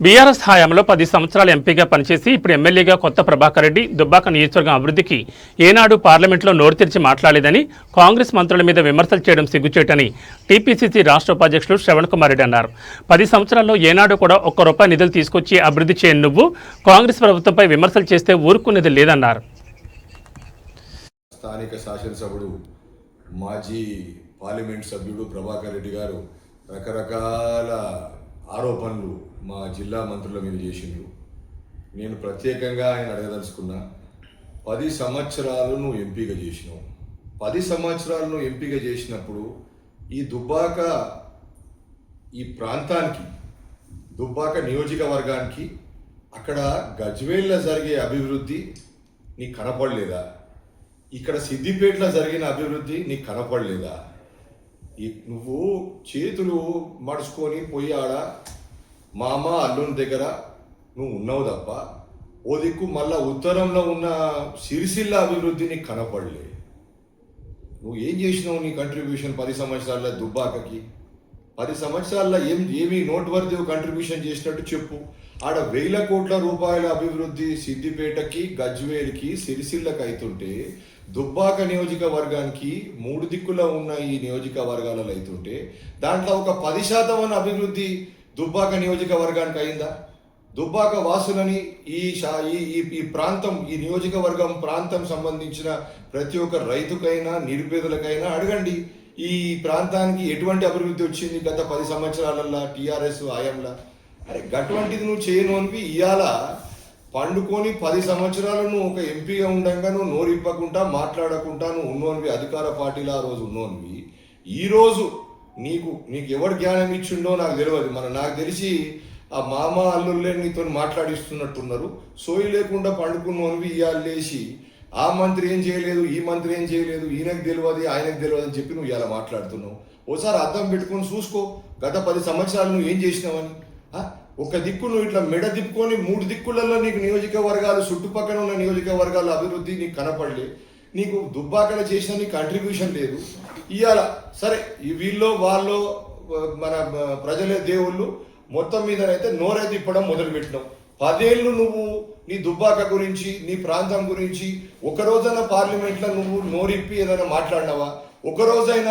BRS హయాంలో పది సంవత్సరాలు ఎంపీగా పనిచేసి ఇప్పుడు ఎమ్మెల్యేగా కొత్త ప్రభాకర్ రెడ్డి దుబ్బాక నియోజకవర్గం అభివృద్ధికి ఏనాడు పార్లమెంట్లో నోరు తెరిచి మాట్లాడలేదని కాంగ్రెస్ మంత్రుల మీద విమర్శలు చేయడం సిగ్గుచేటని టీపీసీసీ రాష్ట్ర ఉపాధ్యక్షులు శ్రవణ్ కుమార్ రెడ్డి అన్నారు. పది సంవత్సరాల్లో ఏనాడు కూడా ఒక్క రూపాయి నిధులు తీసుకొచ్చి అభివృద్ధి చేయని నువ్వు కాంగ్రెస్ ప్రభుత్వంపై విమర్శలు చేస్తే ఊరుకునేది లేదన్నారు. స్థానిక శాసనసభ్యుడు మాజీ పార్లమెంట్ సభ్యుడు ప్రభాకర్ రెడ్డి గారు రకరకాల ఆరోపణలు మా జిల్లా మంత్రుల మీద చేసిండ్రు. నేను ప్రత్యేకంగా ఆయన అడగదలుచుకున్నా పది సంవత్సరాలు నువ్వు ఎంపిక చేసినావు పది సంవత్సరాలు నువ్వు ఎంపిక చేసినప్పుడు ఈ దుబ్బాక ఈ ప్రాంతానికి దుబ్బాక నియోజకవర్గానికి అక్కడ గజ్వేల్లో జరిగే అభివృద్ధి నీకు కనపడలేదా? ఇక్కడ సిద్దిపేటలో జరిగిన అభివృద్ధి నీకు కనపడలేదా? నువ్వు చేతులు మడుచుకొని పోయి ఆడ మామ అల్లుని దగ్గర నువ్వు ఉన్నావు తప్ప ఓ దిక్కు మళ్ళా ఉత్తరంలో ఉన్న సిరిసిల్ల అభివృద్ధిని కనపడలే. నువ్వు ఏం చేసినావు నీ కంట్రిబ్యూషన్ పది సంవత్సరాల దుబ్బాకకి? పది సంవత్సరాల్లో ఏం ఏమి నోట్వర్ది కంట్రిబ్యూషన్ చేసినట్టు చెప్పు. ఆడ వేల కోట్ల రూపాయల అభివృద్ధి సిద్దిపేటకి గజ్వేల్కి సిరిసిల్లకి అవుతుంటే దుబ్బాక నియోజకవర్గానికి మూడు దిక్కుల ఉన్న ఈ నియోజకవర్గాలలో అవుతుంటే దాంట్లో ఒక పది శాతం అన్న అభివృద్ధి దుబ్బాక నియోజకవర్గానికి అయిందా? దుబ్బాక వాసులని ఈ షా ఈ ఈ- ఈ ప్రాంతం ఈ నియోజకవర్గం ప్రాంతం సంబంధించిన ప్రతి ఒక్క రైతుకైనా నిరుపేదలకైనా అడగండి. ఈ ప్రాంతానికి ఎటువంటి అభివృద్ధి వచ్చింది? గత పది సంవత్సరాలల్లో టీఆర్ఎస్ ఆయంలా. అరే గటువంటిది నువ్వు చేయను అనిపి ఇవాళ పండుకొని పది సంవత్సరాలు నువ్వు ఒక ఎంపీగా ఉండగా నువ్వు నోరిప్పకుండా మాట్లాడకుండా నువ్వు ఉన్నోనివి అధికార పార్టీలో ఆ రోజు ఉన్నోనివి ఈరోజు నీకు నీకు ఎవరు జ్ఞానం ఇచ్చిండో నాకు తెలియదు మన నాకు తెలిసి ఆ మామ అల్లుళ్ళే నీతో మాట్లాడిస్తున్నట్టున్నారు. సోయి లేకుండా పండుకున్నోనివి ఇవాళ లేచి ఆ మంత్రి ఏం చేయలేదు ఈ మంత్రి ఏం చేయలేదు ఈయనకు తెలియదు ఆయనకు తెలియదు అని చెప్పి నువ్వు ఇలా మాట్లాడుతున్నావు. ఓసారి అర్థం పెట్టుకొని చూసుకో గత పది సంవత్సరాలు నువ్వు ఏం చేసినావని? ఒక దిక్కు నువ్వు ఇట్లా మెడ దిక్కుని మూడు దిక్కులలో నీకు నియోజకవర్గాలు చుట్టుపక్కల ఉన్న నియోజకవర్గాల అభివృద్ధి నీకు కనపడలే. నీకు దుబ్బాకల చేసిన నీ కంట్రిబ్యూషన్ లేదు. ఇవాళ సరే వీళ్ళో వీళ్ళు వాళ్ళు మన ప్రజలే దేవుళ్ళు మొత్తం మీదనైతే నోరే తిప్పడం మొదలుపెట్టినావు. పదేళ్ళు నువ్వు నీ దుబ్బాక గురించి నీ ప్రాంతం గురించి ఒక రోజైనా పార్లమెంట్లో నువ్వు నోరిప్పి ఏదైనా మాట్లాడినావా? ఒక రోజైనా